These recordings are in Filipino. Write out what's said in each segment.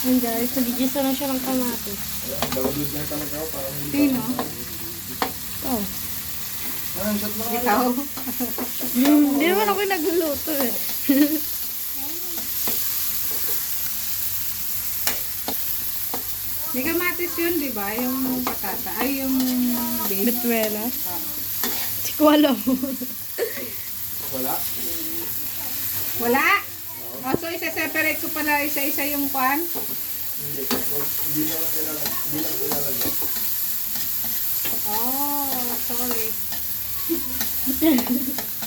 Ayan guys, nagigisa na siya ng kamatis. Dawlod lang talaga ako. Parang hindi. Sino? Ito. Mo naman. Ikaw? Hindi naman ako yung nagluluto eh. May kamatis yun, di ba? Yung patata. Ay, yung beef. Bituela. Hindi ko alam. Wala. Wala? Oh, so, isa-separate ko pala isa-isa yung kwan. Hindi. Hindi lang kailangan. Hindi lang kailangan. Oh, sorry.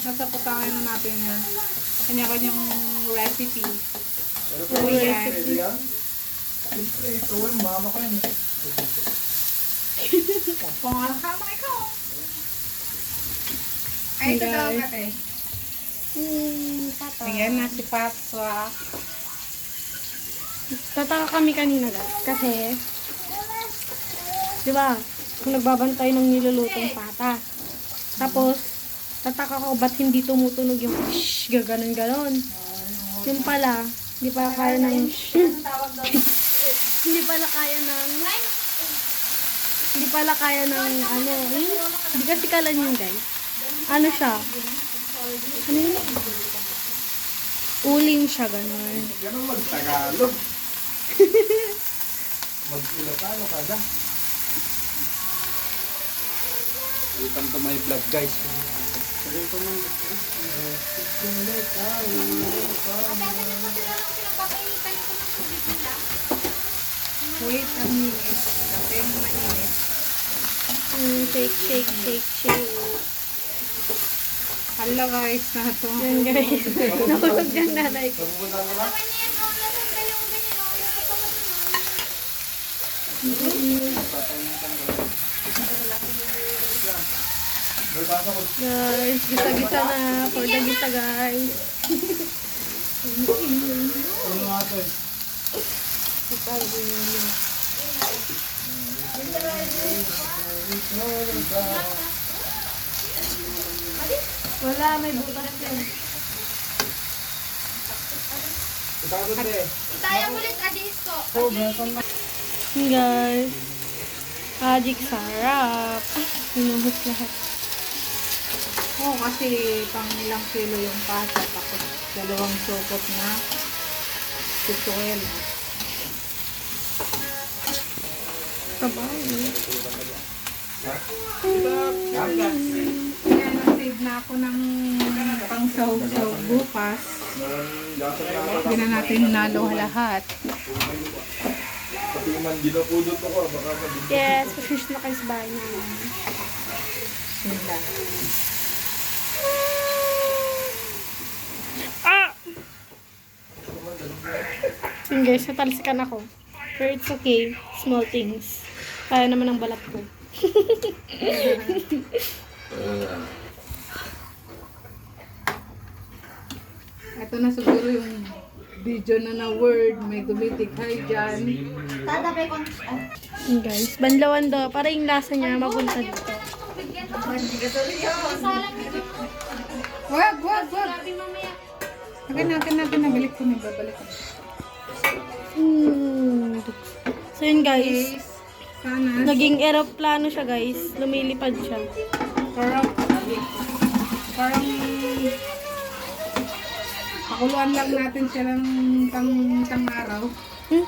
Nasa putakan na natin yan. Kanya-kanyang recipe. Pero kung yan. pwede yan. Siyempre, ikaw yung mama ko yan. Kung ano ka, ikaw. Ay, ito daw kate. Hmm, tata. Ayan na si Patswa. Tataka kami kanina guys. Kasi, di ba, kung nagbabantay ng nilulutong pata. Tapos, tataka ko ba't hindi tumutunog yung shh, gaganon ganon. Yung pala, hindi pala kaya ng hindi pala kaya ng hindi pala kaya ng ano, yun, hindi kasi kalan yun guys. Ano siya? Ano yun? Uling siya, ganon. Ganun mag-Tagalog. Mag-Ilocano ka da. Welcome to my vlog guys. Wait a minute. Kape mo mainit. Mm, shake, shake, shake, shake. Hala guys, na ito. Yan guys. Nahulog yung nanay ko. Guys, gisa-gisa na. For the gisa guys. Ano nga to eh? Wala, may butas yan. Ito ka doon eh. Yan guys. Magic sarap. Ay, pinuhos lahat. Oo, kasi pang ilang kilo yung pata. Tapos dalawang sukot na tutuel. Kabaw. Kaya nag-save na ako ng pang saw-saw bukas. Hindi na natin nalo lahat. Yung Yes, fish na kayo sa bahay namin. Sila. Ah! Yun guys, natalsikan ako. Pero it's okay. Small things. Kaya naman ang balat ko. Ito na siguro yung video na na word. May gumitig hi dyan. Yun guys, banlawan daw. Para yung lasa niya mapunta dito. Wag, wag, wag. Akin na, akin na, akin na. Balik ko na, babalik ko. Hmm. So yun guys, naging aeroplano siya guys. Lumilipad siya. Parang, pakuluan lang natin siya ng tang, tang araw. Hmm?